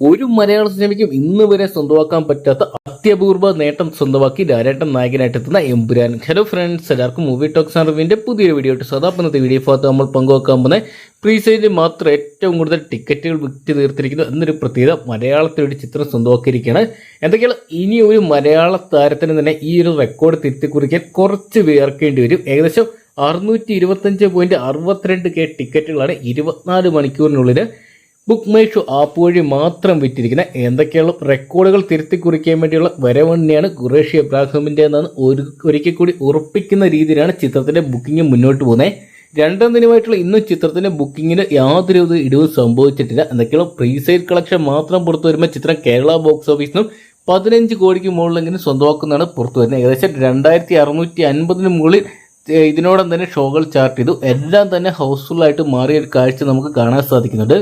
ഒരു മലയാള സിനിമയ്ക്കും ഇന്ന് വരെ സ്വന്തമാക്കാൻ പറ്റാത്ത അത്യപൂർവ നേട്ടം സ്വന്തമാക്കി ലാലേട്ടൻ നായകനായിട്ട് എത്തുന്ന എമ്പുരാൻ. ഹലോ ഫ്രണ്ട്സ് എല്ലാവർക്കും മൂവി ടോക്സ് റിവ്യൂവിന്റെ പുതിയൊരു വീഡിയോ ആയിട്ട് സദാ ഇന്നത്തെ വീഡിയോ ഭാഗത്ത് നമ്മൾ പങ്കുവെക്കാൻ പോകുന്ന പ്രീ സൈഡിൽ മാത്രം ഏറ്റവും കൂടുതൽ ടിക്കറ്റുകൾ വിറ്റ് തീർത്തിരിക്കുന്നു എന്നൊരു പ്രത്യേകത മലയാളത്തിലൊരു ചിത്രം സ്വന്തമാക്കിയിരിക്കുകയാണ്. എന്തൊക്കെയാണ്? ഇനി ഒരു മലയാള താരത്തിന് തന്നെ ഈ ഒരു റെക്കോർഡ് തിരുത്തി കുറിക്കാൻ കുറച്ച് വിയർക്കേണ്ടി വരും. ഏകദേശം അറുന്നൂറ്റി ഇരുപത്തഞ്ച് പോയിന്റ് അറുപത്തിരണ്ട് കെ ടിക്കറ്റുകളാണ് ഇരുപത്തിനാല് മണിക്കൂറിനുള്ളിൽ ബുക്ക് മൈ ഷോ ആപ്പ് വഴി മാത്രം വിറ്റിരിക്കുന്ന എന്തൊക്കെയുള്ള റെക്കോർഡുകൾ തിരുത്തി കുറിക്കാൻ വേണ്ടിയുള്ള വരവണ്ണിയാണ് ഖുറേഷി അബ്രാഹിമിന്റെ എന്നാണ് ഒരു ഒരിക്കൽ കൂടി ഉറപ്പിക്കുന്ന രീതിയിലാണ് ചിത്രത്തിന്റെ ബുക്കിംഗ് മുന്നോട്ട് പോകുന്നത് രണ്ടാം ദിനമായിട്ടുള്ള ഇന്നും ചിത്രത്തിന്റെ ബുക്കിങ്ങിന് യാതൊരു ഇടിവും സംഭവിച്ചിട്ടില്ല. എന്തൊക്കെയുള്ള പ്രീസെയിൽ കളക്ഷൻ മാത്രം പുറത്തു വരുമ്പോൾ ചിത്രം കേരള ബോക്സ് ഓഫീസിനും പതിനഞ്ച് കോടിക്ക് മുകളിലെങ്കിലും സ്വന്തമാക്കുന്നതാണ് പുറത്തു വരുന്നത്. ഏകദേശം രണ്ടായിരത്തി അറുന്നൂറ്റി അൻപതിന് മുകളിൽ ഇതിനോടം തന്നെ ഷോകൾ ചാർട്ട് ചെയ്തു. എല്ലാം തന്നെ ഹൗസ്ഫുൾ ആയിട്ട് ഒരു കാഴ്ച നമുക്ക് കാണാൻ സാധിക്കുന്നുണ്ട്.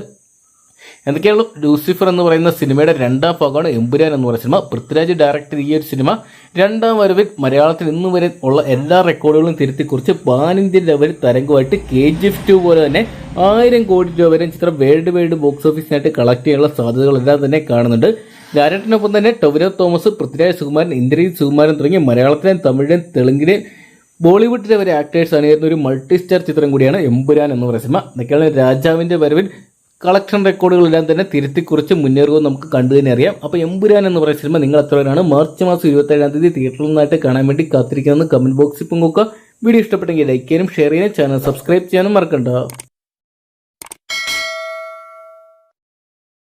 എന്തൊക്കെയാണ് ലൂസിഫർ എന്ന് പറയുന്ന സിനിമയുടെ രണ്ടാം ഭാഗമാണ് എമ്പുരാൻ എന്ന് പറയുന്ന സിനിമ. പൃഥ്വിരാജ് ഡയറക്ടർ ഈ ഒരു സിനിമ. രണ്ടാം വരവിൽ മലയാളത്തിൽ ഇന്ന് വരെ ഉള്ള എല്ലാ റെക്കോർഡുകളും തിരുത്തി കുറിച്ച് പാൻ ഇന്ത്യൻ ലെവൽ തരംഗമായിട്ട് കെ ജി എഫ് ടു പോലെ തന്നെ ആയിരം കോടി രൂപ വരെ ചിത്രം വേൾഡ് വൈഡ് ബോക്സ് ഓഫീസിനായിട്ട് കളക്ട് ചെയ്യാനുള്ള സാധ്യതകളെല്ലാം തന്നെ കാണുന്നുണ്ട്. ഡയറക്ടറിനൊപ്പം തന്നെ ടൊവിനോ തോമസ് പൃഥ്വിരാജ് സുകുമാരൻ ഇന്ദ്രജിത് സുകുമാരൻ തുടങ്ങിയ മലയാളത്തിലെയും തമിഴിലെയും തെലുങ്കിലെയും ബോളിവുഡിലെ വരെ ആക്ടേഴ്സ് അണിയുന്ന ഒരു മൾട്ടി സ്റ്റാർ ചിത്രം കൂടിയാണ് എമ്പുരാൻ എന്ന് പറയുന്ന സിനിമ. ഇതൊക്കെയാണ് രാജാവിന്റെ വരവിൽ കളക്ഷൻ റെക്കോർഡുകളെല്ലാം തന്നെ തിരുത്തി കുറിച്ച് മുന്നേറുമെന്ന് നമുക്ക് കണ്ടു തന്നെ അറിയാം. അപ്പോൾ എമ്പുരാൻ എന്ന് പറയുന്ന സിനിമ നിങ്ങൾ എത്ര പേരാണ് മാർച്ച് മാസം ഇരുപത്തി ഏഴാം തീയതി തിയേറ്ററിൽ നിന്നായിട്ട് കാണാൻ വേണ്ടി കാത്തിരിക്കുന്നത് കമന്റ് ബോക്സിൽ പങ്കുവെക്കുക വീഡിയോ ഇഷ്ടപ്പെട്ടെങ്കിൽ ലൈക്ക് ചെയ്യാനും ഷെയർ ചെയ്യാനും ചാനൽ സബ്സ്ക്രൈബ് ചെയ്യാനും മറക്കണ്ട.